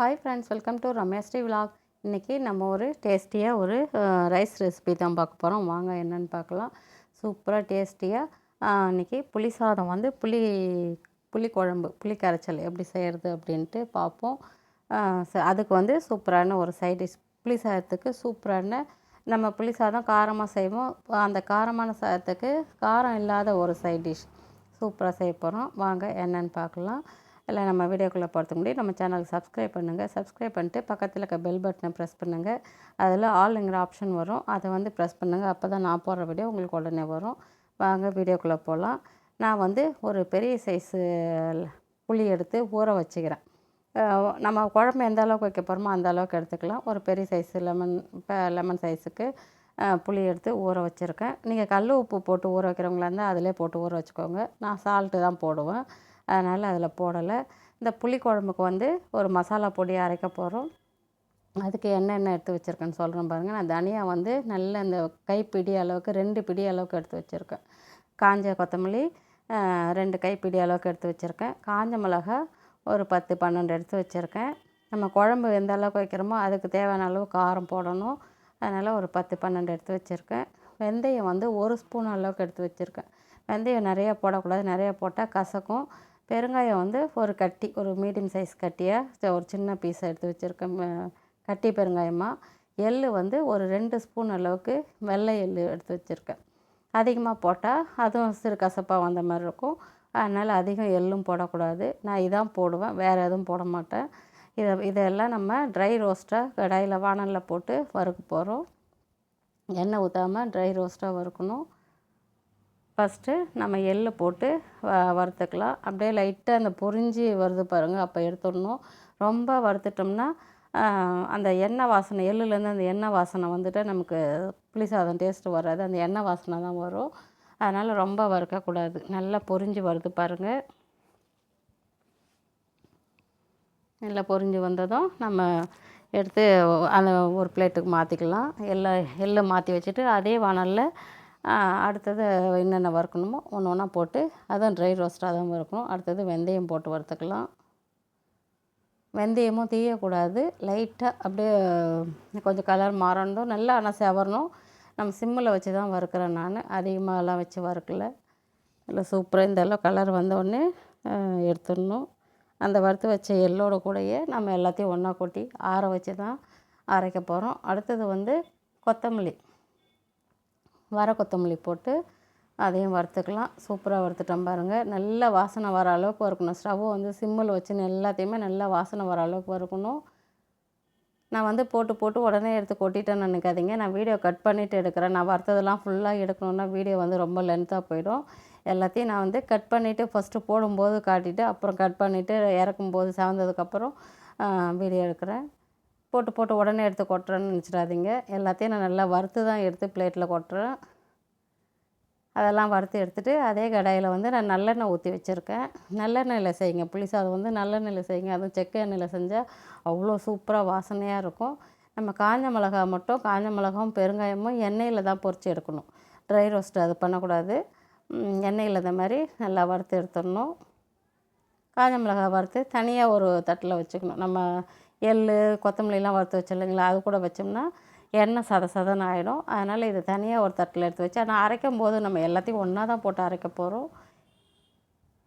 Hi friends welcome to Ramesh vlog இன்றைக்கி நம்ம ஒரு டேஸ்டியாக ஒரு ரைஸ் ரெசிபி தான் பார்க்க போகிறோம் வாங்க என்னென்னு பார்க்கலாம். சூப்பராக டேஸ்டியாக இன்றைக்கி புளி சாதம் வந்து புளி புளி குழம்பு புளி கரைச்சல் எப்படி செய்கிறது அப்படின்ட்டு பார்ப்போம். அதுக்கு வந்து சூப்பரான ஒரு சைட் டிஷ் புளி சாதத்துக்கு சூப்பரான நம்ம புளி சாதம் காரமாக செய்வோம். அந்த காரமான சாதத்துக்கு காரம் இல்லாத ஒரு சைட் டிஷ் சூப்பராக செய்ய போகிறோம் வாங்க என்னென்னு பார்க்கலாம். இல்லை நம்ம வீடியோக்குள்ளே போகிறதுக்கு முன்னாடி நம்ம சேனலுக்கு சப்ஸ்கிரைப் பண்ணுங்கள் சப்ஸ்கிரைப் பண்ணிட்டு பக்கத்தில் இருக்க பெல் பட்டனை ப்ரெஸ் பண்ணுங்கள் அதில் ஆளுங்கிற ஆப்ஷன் வரும். அதை வந்து ப்ரெஸ் பண்ணுங்கள் அப்போ தான் நான் போடுற வீடியோ உங்களுக்கு உடனே வரும். வாங்க வீடியோக்குள்ளே போகலாம் நான் வந்து ஒரு பெரிய சைஸு புளி எடுத்து ஊற வச்சுக்கிறேன். நம்ம குழம்பு எந்த அளவுக்கு வைக்க போகிறோமோ அந்த அளவுக்கு எடுத்துக்கலாம். ஒரு பெரிய சைஸு லெமன் இப்போ லெமன் சைஸுக்கு புளி எடுத்து ஊற வச்சுருக்கேன். நீங்கள் கல் உப்பு போட்டு ஊற வைக்கிறவங்களா இருந்தால் அதிலே போட்டு ஊற வச்சுக்கோங்க. நான் சால்ட்டு தான் போடுவேன். அதனால் அதில் போடலை. இந்த புளி குழம்புக்கு வந்து ஒரு மசாலா பொடி அரைக்க போகிறோம் அதுக்கு என்னென்ன எடுத்து வச்சுருக்கேன்னு சொல்கிறேன் பாருங்கள் நான் தனியாக வந்து நல்ல இந்த கைப்பிடி அளவுக்கு ரெண்டு பிடி அளவுக்கு எடுத்து வச்சுருக்கேன். காஞ்ச கொத்தமல்லி ரெண்டு கைப்பிடி அளவுக்கு எடுத்து வச்சுருக்கேன். காஞ்ச மிளகா ஒரு பத்து பன்னெண்டு எடுத்து வச்சுருக்கேன். நம்ம குழம்பு எந்த அளவுக்கு வைக்கிறோமோ அதுக்கு தேவையான அளவு காரம் போடணும். அதனால் ஒரு பத்து பன்னெண்டு எடுத்து வச்சுருக்கேன். வெந்தயம் வந்து ஒரு ஸ்பூன் அளவுக்கு எடுத்து வச்சுருக்கேன். வெந்தயம் நிறையா போடக்கூடாது. நிறையா போட்டால் கசக்கும். பெருங்காயம் வந்து ஒரு கட்டி ஒரு மீடியம் சைஸ் கட்டியாக ஒரு சின்ன பீஸை எடுத்து வச்சுருக்கேன். கட்டி பெருங்காயமாக எள் வந்து ஒரு ரெண்டு ஸ்பூன் அளவுக்கு வெள்ளை எள் எடுத்து வச்சுருக்கேன். அதிகமாக போட்டால் அதுவும் சிறு கசப்பாக வந்த மாதிரி இருக்கும். அதனால் அதிகம் எள்ளும் போடக்கூடாது. நான் இதான் போடுவேன் வேறு எதுவும் போட மாட்டேன். இதை இதெல்லாம் நம்ம ட்ரை ரோஸ்ட்டாக கடாயில் வானலில் போட்டு வறுக்க போகிறோம் எண்ணெய் ஊற்றாமல் ட்ரை ரோஸ்ட்டாக வறுக்கணும். ஃபஸ்ட்டு நம்ம எள்ளு போட்டு வ வறுத்துக்கலாம். அப்படியே லைட்டாக அந்த பொரிஞ்சு வருது பாருங்கள் அப்போ எடுத்துடணும். ரொம்ப வறுத்துட்டோம்னா அந்த எண்ணெய் வாசனை எள்ளுலேருந்து அந்த எண்ணெய் வாசனை வந்துட்டு நமக்கு புளி சாதம் டேஸ்ட்டு வராது. அந்த எண்ணெய் வாசனை தான் வரும். அதனால் ரொம்ப வறுக்கக்கூடாது. நல்லா பொரிஞ்சு வருது பாருங்கள் நல்லா பொரிஞ்சு வந்ததும் நம்ம எடுத்து அந்த ஒரு பிளேட்டுக்கு மாற்றிக்கலாம் எல்லாம் எள்ளை மாற்றி வச்சுட்டு அதே வானலில் அடுத்தது என்னென்ன வறுக்கணுமோ ஒன்று ஒன்றா போட்டு அதுவும் ட்ரை ரோஸ்ட்டாக தான் வறுக்கணும் அடுத்தது வெந்தயம் போட்டு வறுத்துக்கலாம். வெந்தயமும் தீயக்கூடாது. லைட்டாக அப்படியே கொஞ்சம் கலர் மாறணும். நல்லா ஆனால் செவரணும். நம்ம சிம்மில் வச்சு தான் வறுக்கிறேன் நான். அதிகமாகலாம் வச்சு வறுக்கல. இல்லை சூப்பராக இந்த எல்லாம் கலர் வந்தோடனே எடுத்துடணும். அந்த வறுத்து வச்ச எள்ளோட கூடயே நம்ம எல்லாத்தையும் ஒன்றா கொட்டி ஆற வச்சு தான் அரைக்க போகிறோம் அடுத்தது வந்து கொத்தமல்லி. வர கொத்தமல்லி போட்டு அதையும் வறுத்துக்கலாம். சூப்பராக வறுத்துட்டோம் பாருங்கள் நல்லா வாசனை வர அளவுக்கு வறுக்கணும். ஸ்டவ்வை வந்து சிம்மில் வச்சு எல்லாத்தையுமே நல்லா வாசனை வர அளவுக்கு வறுக்கணும். நான் வந்து போட்டு போட்டு உடனே எடுத்து கொட்டிட்டேன்னு நினைக்காதீங்க. நான் வீடியோ கட் பண்ணிவிட்டு எடுக்கிறேன். நான் வறுத்ததெல்லாம் ஃபுல்லாக எடுக்கணுன்னா வீடியோ வந்து ரொம்ப லென்த்தாக போயிடும். எல்லாத்தையும் நான் வந்து கட் பண்ணிவிட்டு ஃபஸ்ட்டு போடும்போது காட்டிட்டு அப்புறம் கட் பண்ணிவிட்டு இறக்கும்போது சேர்ந்ததுக்கப்புறம் வீடியோ எடுக்கிறேன். போட்டு போட்டு உடனே எடுத்து கொட்டுறேன்னு நினச்சிடாதீங்க. எல்லாத்தையும் நான் நல்லா வறுத்து தான் எடுத்து பிளேட்டில் கொட்டுறேன். அதெல்லாம் வறுத்து எடுத்துகிட்டு அதே கடாயில் வந்து நான் நல்லெண்ணெய் ஊற்றி வச்சுருக்கேன். நல்லெண்ணெயில் செய்யுங்க. புளி சாதம் வந்து நல்லெண்ணெயில் செய்யுங்க. அதுவும் செக்க எண்ணெயில் செஞ்சால் அவ்வளோ சூப்பராக வாசனையாக இருக்கும். நம்ம காஞ்ச மிளகா மட்டும் காஞ்ச மிளகாவும் பெருங்காயமும் எண்ணெயில் தான் பொறிச்சு எடுக்கணும். ட்ரை ரோஸ்ட் அது பண்ணக்கூடாது. எண்ணெயில் இந்த மாதிரி நல்லா வறுத்து எடுத்துடணும். காஞ்ச மிளகா வறுத்து தனியாக ஒரு தட்டில் வச்சுக்கணும். நம்ம எள் கொத்தமல்லிலாம் வறுத்து வச்சு இல்லைங்களா அது கூட வச்சோம்னா எண்ணெய் சத சதன்னு ஆகிடும் அதனால் இது தனியாக ஒரு தட்டில் எடுத்து வச்சு ஆனால் அரைக்கும் போது நம்ம எல்லாத்தையும் ஒன்றா தான் போட்டு அரைக்க போகிறோம்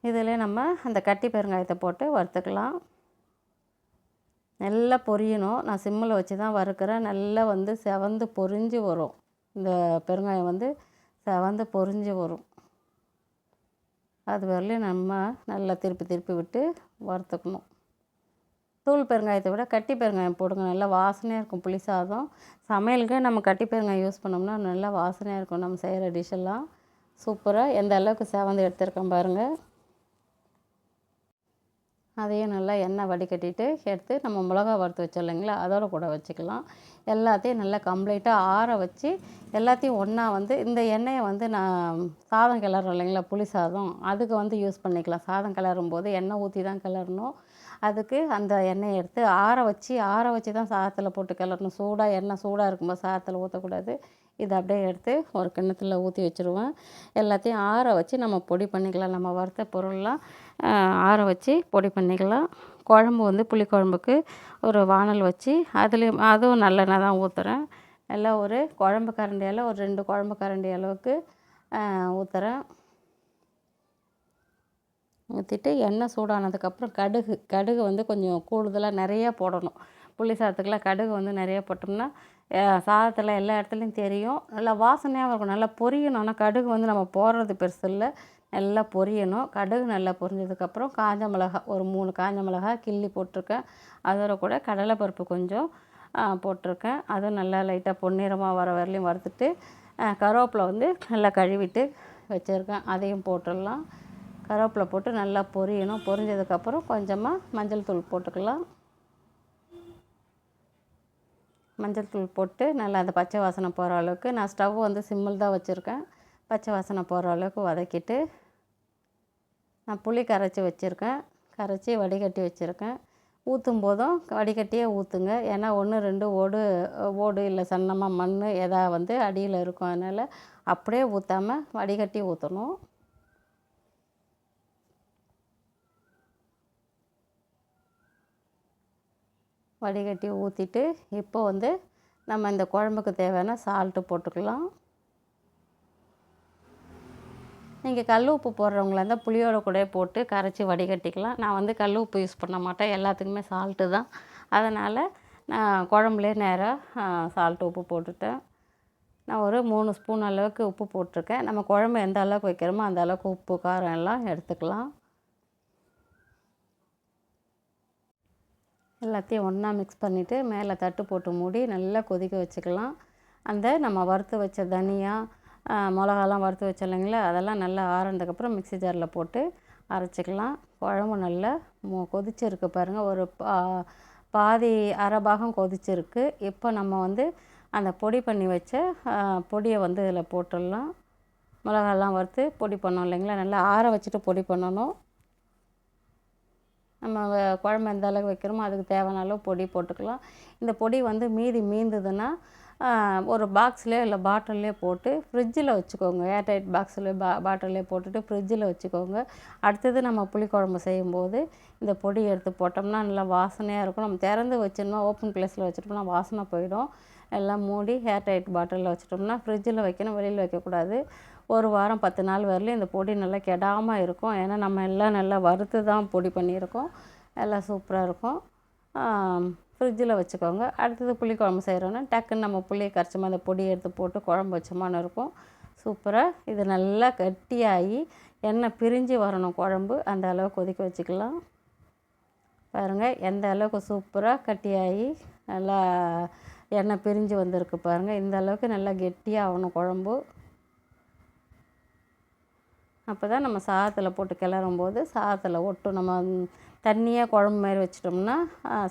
இதில் நம்ம அந்த கட்டி பெருங்காயத்தை போட்டு வறுத்துக்கலாம். நல்லா பொரியணும். நான் சிம்மில் வச்சு தான் வறுக்கிறேன். நல்லா வந்து செவந்து பொரிஞ்சு வரும். இந்த பெருங்காயம் வந்து செவந்து பொரிஞ்சு வரும். அது வரலையும் நம்ம நல்லா திருப்பி திருப்பி விட்டு வறுத்துக்கணும். தூள் பெருங்காயத்தை விட கட்டி பெருங்காயம் போடுங்க. நல்லா வாசனையாக இருக்கும் புளி சாதம். சமையலுக்கு நம்ம கட்டி பெருங்காயம் யூஸ் பண்ணோம்னா நல்லா வாசனையாக இருக்கும். நம்ம செய்கிற டிஷ்ஷெல்லாம் சூப்பராக எந்த அளவுக்கு சேவந்து எடுத்துருக்கோம் பாருங்கள் அதையும் நல்லா எண்ணெய் வடிகட்டிட்டு எடுத்து நம்ம மிளகா வறுத்து வச்சோம் இல்லைங்களா? அதோட கூட வச்சுக்கலாம். எல்லாத்தையும் நல்லா கம்ப்ளீட்டாக ஆற வச்சு எல்லாத்தையும் ஒன்றா வந்து இந்த எண்ணெயை வந்து நான் சாதம் கிளறோம் இல்லைங்களா? புளி சாதம். அதுக்கு வந்து யூஸ் பண்ணிக்கலாம். சாதம் கிளறும் போது எண்ணெய் ஊற்றி தான் கிளறணும். அதுக்கு அந்த எண்ணெயை எடுத்து ஆற வச்சு ஆற வச்சு தான் சாதத்தில் போட்டு கிளறணும். சூடாக எண்ணெய் சூடாக இருக்கும்போது சாதத்தில் ஊற்றக்கூடாது இதை அப்படியே எடுத்து ஒரு கிண்ணத்தில் ஊற்றி வச்சுருவேன் எல்லாத்தையும் ஆற வச்சு நம்ம பொடி பண்ணிக்கலாம். நம்ம வறுத்த பொருள்லாம் ஆற வச்சு பொடி பண்ணிக்கலாம். குழம்பு வந்து புளிக்குழம்புக்கு ஒரு வானல் வச்சு அதுலேயும் அதுவும் நல்லெண்ணெய் தான் ஊற்றுறேன் நல்லா ஒரு குழம்பு கரண்டி அளவு ஒரு ரெண்டு குழம்பு கரண்டி அளவுக்கு ஊற்றுறேன் ஊற்றிட்டு எண்ணெய் சூடானதுக்கப்புறம் கடுகு கடுகு வந்து கொஞ்சம் கூடுதலாக நிறையா போடணும். புளி சாதத்துக்கெலாம் கடுகு வந்து நிறையா போட்டோம்னா சாதத்தில் எல்லா இடத்துலையும் தெரியும். நல்லா வாசனையாகவும் இருக்கும். நல்லா பொரியணும். ஆனால் கடுகு வந்து நம்ம போடுறது பெருசு இல்லை. நல்லா பொரியணும். கடுகு நல்லா பொரிஞ்சதுக்கப்புறம் காஞ்ச மிளகா ஒரு மூணு காஞ்ச மிளகா கிள்ளி போட்டிருக்கேன். அதோட கூட கடலைப்பருப்பு கொஞ்சம் போட்டிருக்கேன். அதுவும் நல்லா லைட்டாக பொன்னிறமாக வர வரலையும் வறுத்துட்டு கருவேப்பிலை வந்து நல்லா கழுவிட்டு வச்சுருக்கேன். அதையும் போட்டுடலாம். கருவேப்பிலை போட்டு நல்லா பொரியணும். பொரிஞ்சதுக்கப்புறம் கொஞ்சமாக மஞ்சள் தூள் போட்டுக்கலாம். மஞ்சள் தூள் போட்டு நல்லா அந்த பச்சை வாசனை போகிற அளவுக்கு நான் ஸ்டவ் வந்து சிம்மில் தான் வச்சுருக்கேன். பச்சை வாசனை போகிற அளவுக்கு வதக்கிட்டு நான் புளி கரைச்சி வச்சுருக்கேன். கரைச்சி வடிகட்டி வச்சுருக்கேன். ஊற்றும் போதும் வடிகட்டியே ஊற்றுங்க ஏன்னா ஒன்று ரெண்டு ஓடு ஓடு இல்லை சன்னமாக மண் எதா வந்து அடியில் இருக்கும். அதனால் அப்படியே ஊற்றாமல் வடிகட்டி ஊற்றணும் வடிகட்டி ஊற்றிட்டு இப்போ வந்து நம்ம இந்த குழம்புக்கு தேவையான சால்ட்டு போட்டுக்கலாம். நீங்கள் கல் உப்பு போடுறவங்களா இருந்தால் புளியோட கூட போட்டு கரைச்சி வடிகட்டிக்கலாம். நான் வந்து கல் உப்பு யூஸ் பண்ண மாட்டேன். எல்லாத்துக்குமே சால்ட்டு தான். அதனால் நான் குழம்புலேயே நேராக சால்ட்டு உப்பு போட்டுட்டேன். நான் ஒரு மூணு ஸ்பூன் அளவுக்கு உப்பு போட்டிருக்கேன். நம்ம குழம்பு எந்த அளவுக்கு வைக்கிறோமோ அந்த அளவுக்கு உப்பு காரம் எல்லாம் எடுத்துக்கலாம். எல்லாத்தையும் ஒன்றா மிக்ஸ் பண்ணிவிட்டு மேலே தட்டு போட்டு மூடி நல்லா கொதிக்க வச்சுக்கலாம். அந்த நம்ம வறுத்து வச்ச தனியா மிளகாலாம் வறுத்து வச்சோம் இல்லைங்களா? அதெல்லாம் நல்லா ஆறினதுக்கப்புறம் மிக்ஸி ஜாரில் போட்டு அரைச்சிக்கலாம். குழம்பு நல்லா மோ கொதிச்சிருக்கு பாருங்கள் ஒரு பா பாதி அரை பாகம் கொதிச்சிருக்கு. இப்போ நம்ம வந்து அந்த பொடி பண்ணி வச்ச பொடியை வந்து இதில் போட்டுடலாம். மிளகாலாம் வறுத்து பொடி பண்ணோம் இல்லைங்களா? நல்லா ஆற வச்சுட்டு பொடி பண்ணணும். நம்ம குழம்பு எந்த அளவுக்கு வைக்கிறோமோ அதுக்கு தேவையான அளவு பொடி போட்டுக்கலாம். இந்த பொடி வந்து மீதி மீந்ததுன்னா ஒரு பாக்ஸ்லேயோ இல்லை பாட்டில்லையோ போட்டு ஃப்ரிட்ஜில் வச்சுக்கோங்க. ஏர்டைட் பாக்ஸில் பா பாட்டில்லையோ போட்டுட்டு ஃப்ரிட்ஜில் வச்சுக்கோங்க. அடுத்தது நம்ம புளிக்குழம்பு செய்யும்போது இந்த பொடி எடுத்து போட்டோம்னா நல்லா வாசனையாக இருக்கும். நம்ம திறந்து வச்சிடணும். ஓப்பன் பிளேஸில் வச்சுட்டோம்னா வாசனை போயிடும். எல்லாம் மூடி ஏர்டைட் பாட்டிலில் வச்சுட்டோம்னா ஃப்ரிட்ஜில் வைக்கணும். வெளியில் வைக்கக்கூடாது. ஒரு வாரம் பத்து நாள் வரலையும் இந்த பொடி நல்லா கெடாமல் இருக்கும். ஏன்னா நம்ம எல்லாம் நல்லா வறுத்து தான் பொடி பண்ணியிருக்கோம். எல்லாம் சூப்பராக இருக்கும். ஃப்ரிட்ஜில் வச்சுக்கோங்க. அடுத்தது புளிக்குழம்பு செய்கிறோன்னா டக்குன்னு நம்ம புளியை கரைச்சோமா அந்த பொடியை எடுத்து போட்டு குழம்பு வச்சோமான்னு இருக்கும். சூப்பராக இது நல்லா கட்டியாகி எண்ணெய் பிரிஞ்சு வரணும் குழம்பு. அந்த அளவு கொதிக்க வச்சுக்கலாம். பாருங்கள் எந்த அளவுக்கு சூப்பராக கட்டியாகி நல்லா எண்ணெய் பிரிஞ்சு வந்திருக்கு பாருங்கள் இந்த அளவுக்கு நல்லா கெட்டியாக ஆகணும் குழம்பு. அப்போ தான் நம்ம சாதத்தில் போட்டு கிளறும் போது சாதத்தில் ஒட்டும் நம்ம தண்ணியாக குழம்பு மாதிரி வச்சிட்டோம்னா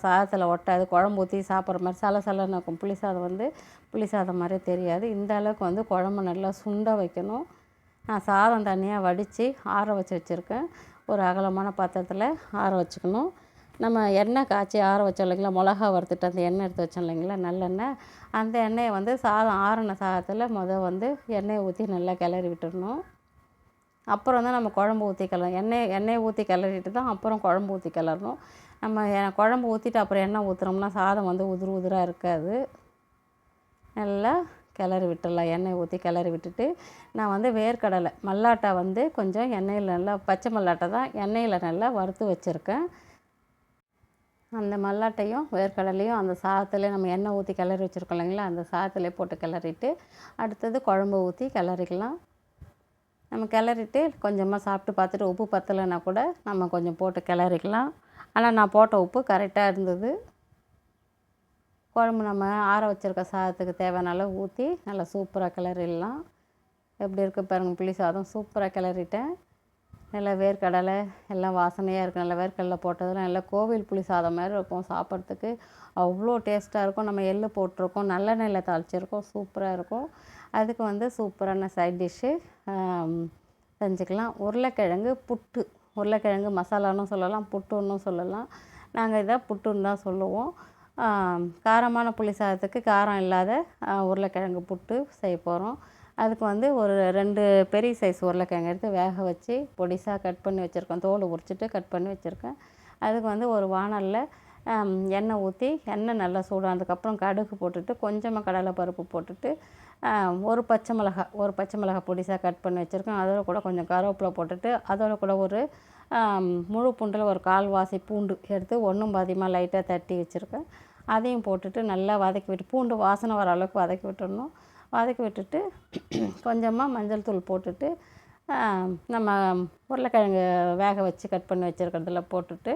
சாதத்தில் ஒட்டாது. குழம்பு ஊற்றி சாப்பிட்ற மாதிரி சல சலன்னு இருக்கும். புளி சாதம் வந்து புளி சாதம் மாதிரியே தெரியாது. இந்த அளவுக்கு வந்து குழம்பு நல்லா சுண்ட வைக்கணும். நான் சாதம் தனியாக வடித்து ஆற வச்சு வச்சுருக்கேன். ஒரு அகலமான பாத்திரத்தில் ஆற வச்சுக்கணும். நம்ம எண்ணெய் காய்ச்சி ஆற வச்சோம் இல்லைங்களா? மிளகா வறுத்துட்டு அந்த எண்ணெய் எடுத்து வச்சோம் இல்லைங்களா? நல்லெண்ணெய். அந்த எண்ணெயை வந்து சாதம் ஆறின சாதத்தில் மொதல் வந்து எண்ணெயை ஊற்றி நல்லா கிளறி விட்டுடணும் அப்புறம் தான் நம்ம குழம்பு ஊற்றி கிளறணும். எண்ணெய் எண்ணெயை ஊற்றி கிளறிட்டு தான் அப்புறம் குழம்பு ஊற்றி கிளறணும். நம்ம குழம்பு ஊற்றிட்டு அப்புறம் எண்ணெய் ஊற்றுனோம்னா சாதம் வந்து உதிர் உதிராக இருக்காது. நல்லா கிளறி விட்டுடலாம். எண்ணெய் ஊற்றி கிளறி விட்டுட்டு நான் வந்து வேர்க்கடலை மல்லாட்டை வந்து கொஞ்சம் எண்ணெயில் நல்லா பச்சை மல்லாட்டை தான் எண்ணெயில் நல்லா வறுத்து வச்சுருக்கேன். அந்த மல்லாட்டையும் வேர்க்கடலையும் அந்த சாதத்தில் நம்ம எண்ணெய் ஊற்றி கிளறி வச்சுருக்கோம் இல்லைங்களா? அந்த சாதத்தில் போட்டு கிளறிட்டு அடுத்தது குழம்பு ஊற்றி கிளறிக்கலாம். நம்ம கிளறிட்டு கொஞ்சமாக சாப்பிட்டு பார்த்துட்டு உப்பு பத்தலைன்னா கூட நம்ம கொஞ்சம் போட்டு கிளறிக்கலாம். ஆனால் நான் போட்ட உப்பு கரெக்டாக இருந்தது. குழம்பு நம்ம ஆற வச்சுருக்க சாதத்துக்கு தேவையான அளவு ஊற்றி நல்லா சூப்பராக கிளறிடலாம். எப்படி இருக்குது பாருங்கள் புளி சாதம் சூப்பராக கிளறிட்டேன். நல்லா வேர்க்கடலை எல்லாம் வாசனையாக இருக்கும் நல்லா வேர்க்கடலை போட்டதெல்லாம் நல்லா கோவில் புளி சாதம் மாதிரி இருக்கும் சாப்பிட்றதுக்கு. அவ்வளோ டேஸ்ட்டாக இருக்கும். நம்ம எள்ளு போட்டிருக்கோம். நல்லெண்ணெயில் தாளிச்சிருக்கோம். சூப்பராக இருக்கும். அதுக்கு வந்து சூப்பரான சைட் டிஷ்ஷு செஞ்சுக்கலாம். உருளைக்கிழங்கு புட்டு. உருளைக்கிழங்கு மசாலான்னு சொல்லலாம். புட்டுன்னும் சொல்லலாம். நாங்கள் இதை புட்டுன்னு தான் சொல்லுவோம். காரமான புளி சாதத்துக்கு காரம் இல்லாத உருளைக்கிழங்கு புட்டு செய்ய போகிறோம் அதுக்கு வந்து ஒரு ரெண்டு பெரிய சைஸ் உருளைக்கிழங்கு எடுத்து வேக வச்சு பொடிசாக கட் பண்ணி வச்சுருக்கேன் தோல் உரிச்சிட்டு கட் பண்ணி வச்சுருக்கேன். அதுக்கு வந்து ஒரு வாணலில் எண்ணெய் ஊற்றி எண்ணெய் நல்லா சூடானதுக்கப்புறம் கடுகு போட்டுட்டு கொஞ்சமாக கடலை பருப்பு போட்டுட்டு ஒரு பச்சை மிளகாய் ஒரு பச்சை மிளகாய் பொடிசாக கட் பண்ணி வச்சுருக்கேன். அதோட கூட கொஞ்சம் கருவேப்பிலை போட்டுட்டு அதோட கூட ஒரு முழு பூண்டில் ஒரு கால்வாசி பூண்டு எடுத்து ஒன்றும் பாதியமாக லைட்டாக தட்டி வச்சுருக்கேன். அதையும் போட்டுட்டு நல்லா வதக்கி விட்டு பூண்டு வாசனை வர அளவுக்கு வதக்கி விட்டுடணும் வதக்கி விட்டுட்டு கொஞ்சமாக மஞ்சள் தூள் போட்டுட்டு நம்ம உருளைக்கிழங்கு வேக வச்சு கட் பண்ணி வச்சுருக்கிறதுல போட்டுட்டு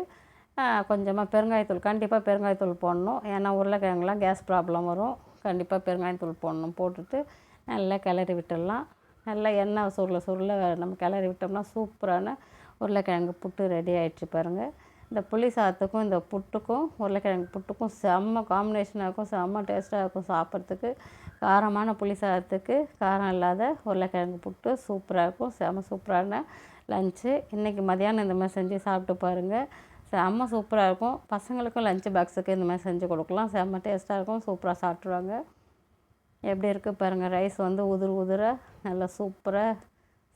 கொஞ்சமாக பெருங்காயத்தூள் கண்டிப்பாக பெருங்காயத்தூள் போடணும். ஏன்னா உருளைக்கிழங்குலாம் கேஸ் ப்ராப்ளம் வரும். கண்டிப்பாக பெருங்காயத்தூள் போடணும். போட்டுட்டு நல்லா கிளறி விட்டுடலாம். நல்லா எண்ணெய் சுருள சுருள நம்ம கிளறி விட்டோம்னா சூப்பரான உருளைக்கிழங்கு புட்டு ரெடி ஆயிடுச்சு பாருங்கள் இந்த புளி சாதத்துக்கும் இந்த புட்டுக்கும் உருளைக்கிழங்கு புட்டுக்கும் செம்ம காம்பினேஷனாக இருக்கும் செம்ம டேஸ்ட்டாக இருக்கும் சாப்பிட்றதுக்கு. காரமான புளி சாதத்துக்கு காரம் இல்லாத உருளைக்கிழங்கு புட்டு சூப்பராக இருக்கும் செம்ம சூப்பரான லஞ்சு இன்றைக்கி மதியானம் இந்த மாதிரி செஞ்சு சாப்பிட்டு பாருங்கள் செம்ம சூப்பராக இருக்கும். பசங்களுக்கும் லஞ்சு பாக்ஸுக்கு இந்த மாதிரி செஞ்சு கொடுக்கலாம். செம்ம டேஸ்ட்டாக இருக்கும் சூப்பராக சாப்பிட்ருவாங்க எப்படி இருக்குது பாருங்கள் ரைஸ் வந்து உதிர உதிர நல்லா சூப்பராக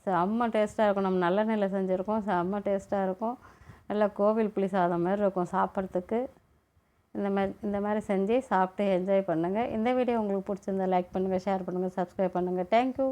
செம்ம டேஸ்ட்டாக இருக்கும். நம்ம நல்லெண்ணெயில் செஞ்சுருக்கோம் செம்ம டேஸ்ட்டாக இருக்கும். நல்லா கோவில் புளி சாதம் மாதிரி இருக்கும் சாப்பிட்றதுக்கு. இந்த மாதிரி இந்த மாதிரி செஞ்சு சாப்பிட்டு என்ஜாய் பண்ணுங்கள் இந்த வீடியோ உங்களுக்கு பிடிச்சிருந்தா லைக் பண்ணுங்கள் ஷேர் பண்ணுங்கள் சப்ஸ்கிரைப் பண்ணுங்கள் தேங்க்யூ